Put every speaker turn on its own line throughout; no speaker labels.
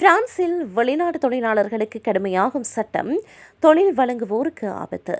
பிரான்சில் வெளிநாட்டு தொழிலாளர்களுக்கு கடுமையாகும் சட்டம் தொழில் வழங்குவோருக்கு ஆபத்து.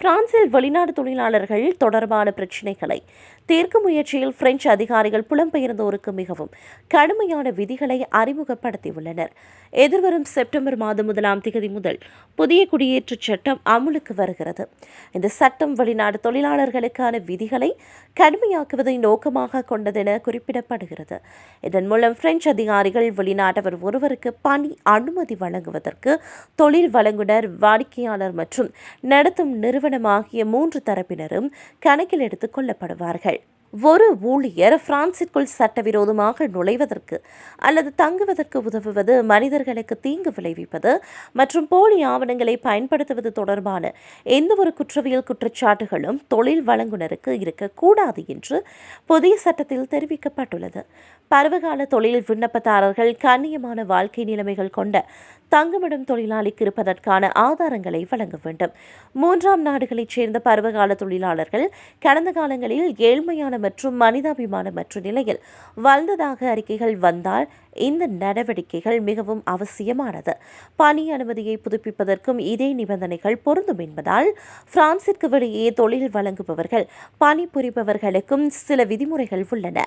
பிரான்சில் வெளிநாடு தொழிலாளர்கள் தொடர்பான பிரச்சினைகளை தீர்க்கும் முயற்சியில் பிரெஞ்சு அதிகாரிகள் புலம்பெயர்ந்தோருக்கு மிகவும் கடுமையான விதிகளை அறிமுகப்படுத்தியுள்ளனர். எதிர்வரும் செப்டம்பர் மாதம் முதலாம் திகதி முதல் புதிய குடியேற்ற சட்டம் அமுலுக்கு வருகிறது. இந்த சட்டம் வெளிநாடு தொழிலாளர்களுக்கான விதிகளை கடுமையாக்குவதை நோக்கமாக கொண்டதென குறிப்பிடப்படுகிறது. இதன் மூலம் பிரெஞ்சு அதிகாரிகள் வெளிநாட்டவர் ஒருவருக்கு பணி அனுமதி வழங்குவதற்கு தொழில் வழங்குனர் வாடிக்கையாளர் மற்றும் நடத்தும் நிறுவனம் ஆகிய மூன்று தரப்பினரும் கணக்கில் எடுத்துக் கொள்ளப்படுவார்கள். ஒரு ஊழியர் பிரான்சிற்குள் சட்டவிரோதமாக நுழைவதற்கு அல்லது தங்குவதற்கு உதவுவது மனிதர்களுக்கு தீங்கு விளைவிப்பது மற்றும் போலி ஆவணங்களை பயன்படுத்துவது தொடர்பான எந்தவொரு குற்றவியல் குற்றச்சாட்டுகளும் தொழில் வழங்குனருக்கு இருக்கக்கூடாது என்று புதிய சட்டத்தில் தெரிவிக்கப்பட்டுள்ளது. பருவகால தொழில் விண்ணப்பதாரர்கள் கண்ணியமான வாழ்க்கை நிலைமைகள் கொண்ட தங்குமிடம் தொழிலாளிக்கு இருப்பதற்கான ஆதாரங்களை வழங்க வேண்டும். மூன்றாம் நாடுகளைச் சேர்ந்த பருவகால தொழிலாளர்கள் கடந்த காலங்களில் ஏழ்மையான மற்றும் மனிதாபிமானமற்ற நிலையில் வாழ்ந்ததாக அறிக்கைகள் வந்தால் இந்த நடவடிக்கைகள் மிகவும் அவசியமானது. பணி அனுமதியை புதுப்பிப்பதற்கும் இதே நிபந்தனைகள் பொருந்தும் என்பதால் பிரான்சிற்கு வெளியே தொழில் வழங்குபவர்கள் பணிபுரிபவர்களுக்கும் சில விதிமுறைகள் உள்ளன.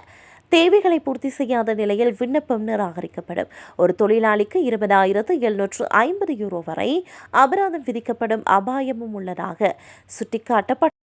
தேவைகளை பூர்த்தி செய்யாத நிலையில் விண்ணப்பம் நிராகரிக்கப்படும். ஒரு தொழிலாளிக்கு இருபதாயிரத்து எழுநூற்று ஐம்பது யூரோ வரை அபராதம் விதிக்கப்படும் அபாயமும் உள்ளதாக சுட்டிக்காட்டப்பட்டது